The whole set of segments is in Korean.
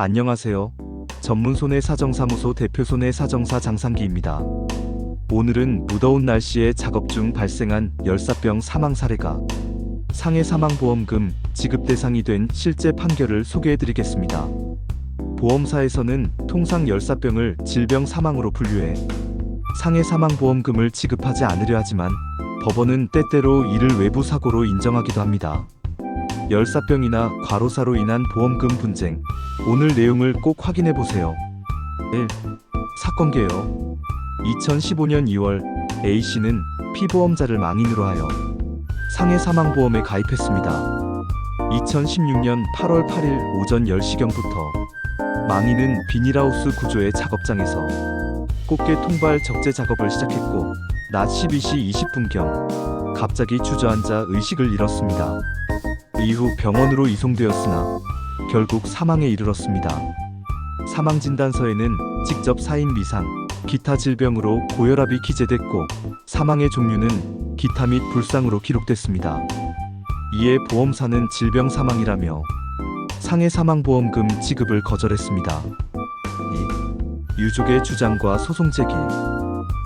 안녕하세요. 전문 손해 사정사무소 대표 손해 사정사 장상기입니다. 오늘은 무더운 날씨에 작업 중 발생한 열사병 사망 사례가 상해 사망보험금 지급 대상이 된 실제 판결을 소개해드리겠습니다. 보험사에서는 통상 열사병을 질병 사망으로 분류해 상해 사망보험금을 지급하지 않으려 하지만 법원은 때때로 이를 외부 사고로 인정하기도 합니다. 열사병이나 과로사로 인한 보험금 분쟁. 오늘 내용을 꼭 확인해 보세요. 1. 사건 개요. 2015년 2월 A씨는 피보험자를 망인으로 하여 상해 사망보험에 가입했습니다. 2016년 8월 8일 오전 10시경부터 망인은 비닐하우스 구조의 작업장에서 꽃게 통발 적재 작업을 시작했고 낮 12시 20분경 갑자기 주저앉아 의식을 잃었습니다. 이후 병원으로 이송되었으나 결국 사망에 이르렀습니다. 사망 진단서에는 직접 사인 미상, 기타 질병으로 고혈압이 기재됐고 사망의 종류는 기타 및 불상으로 기록됐습니다. 이에 보험사는 질병 사망이라며 상해 사망 보험금 지급을 거절했습니다. 2. 유족의 주장과 소송 제기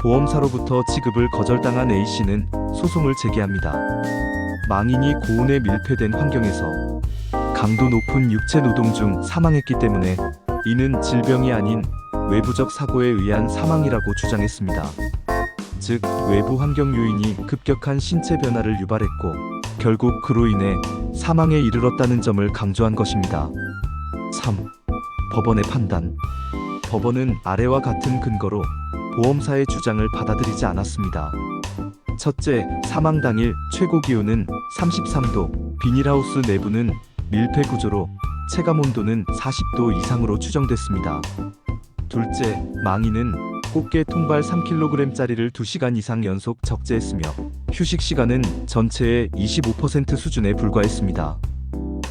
보험사로부터 지급을 거절당한 A씨는 소송을 제기합니다. 망인이 고온에 밀폐된 환경에서 강도 높은 육체 노동 중 사망했기 때문에 이는 질병이 아닌 외부적 사고에 의한 사망이라고 주장했습니다. 즉, 외부 환경 요인이 급격한 신체 변화를 유발했고 결국 그로 인해 사망에 이르렀다는 점을 강조한 것입니다. 3. 법원의 판단. 법원은 아래와 같은 근거로 보험사의 주장을 받아들이지 않았습니다. 첫째, 사망 당일 최고 기온은 33도, 비닐하우스 내부는 밀폐 구조로 체감 온도는 40도 이상으로 추정됐습니다. 둘째, 망인은 꽃게 통발 3kg짜리를 2시간 이상 연속 적재했으며 휴식 시간은 전체의 25% 수준에 불과했습니다.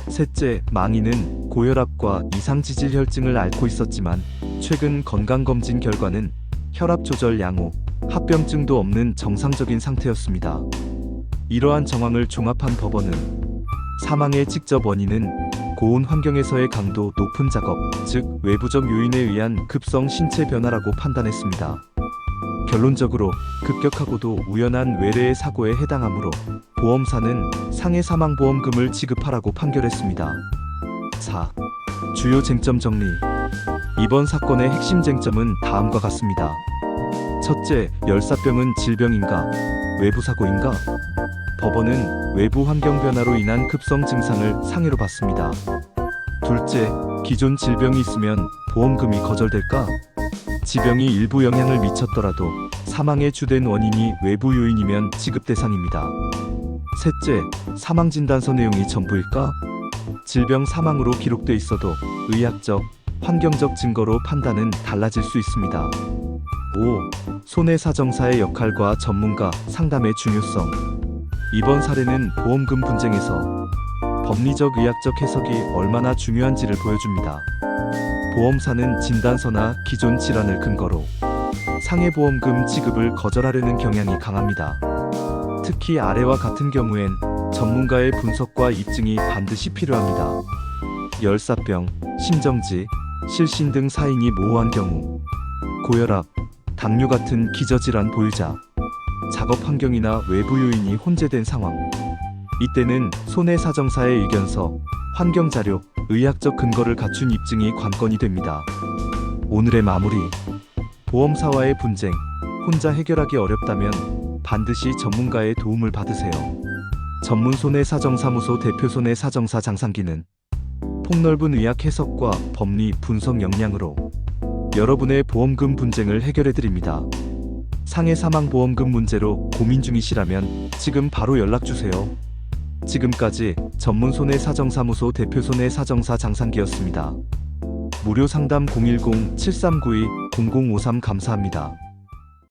셋째, 망인은 고혈압과 이상지질 혈증을 앓고 있었지만 최근 건강검진 결과는 혈압 조절 양호, 합병증도 없는 정상적인 상태였습니다. 이러한 정황을 종합한 법원은 사망의 직접 원인은 고온 환경에서의 강도 높은 작업, 즉 외부적 요인에 의한 급성 신체 변화라고 판단했습니다. 결론적으로 급격하고도 우연한 외래의 사고에 해당하므로 보험사는 상해 사망 보험금을 지급하라고 판결했습니다. 4. 주요 쟁점 정리. 이번 사건의 핵심 쟁점은 다음과 같습니다. 첫 째, 열사병은 질병인가? 외부 사고인가? 법원은 외부 환경 변화로 인한 급성 증상을 상해로 봤습니다. 둘째, 기존 질병이 있으면 보험금이 거절될까? 지병이 일부 영향을 미쳤더라도 사망의 주된 원인이 외부 요인이면 지급 대상입니다. 셋째, 사망 진단서 내용이 전부일까? 질병 사망으로 기록돼 있어도 의학적, 환경적 증거로 판단은 달라질 수 있습니다. 5. 손해사정사의 역할과 전문가 상담의 중요성. 이번 사례는 보험금 분쟁에서 법리적 의학적 해석이 얼마나 중요한지를 보여줍니다. 보험사는 진단서나 기존 질환을 근거로 상해보험금 지급을 거절하려는 경향이 강합니다. 특히 아래와 같은 경우엔 전문가의 분석과 입증이 반드시 필요합니다. 열사병, 심정지, 실신 등 사인이 모호한 경우, 고혈압, 당뇨 같은 기저질환 보유자, 작업 환경이나 외부 요인이 혼재된 상황. 이때는 손해사정사의 의견서, 환경자료, 의학적 근거를 갖춘 입증이 관건이 됩니다. 오늘의 마무리. 보험사와의 분쟁, 혼자 해결하기 어렵다면 반드시 전문가의 도움을 받으세요. 전문 손해사정사무소 대표 손해사정사 장상기는 폭넓은 의학 해석과 법리 분석 역량으로 여러분의 보험금 분쟁을 해결해 드립니다. 상해 사망 보험금 문제로 고민 중이시라면 지금 바로 연락 주세요. 지금까지 전문 손해 사정사무소 대표 손해 사정사 장상기였습니다. 무료 상담 010-7392-0053 감사합니다.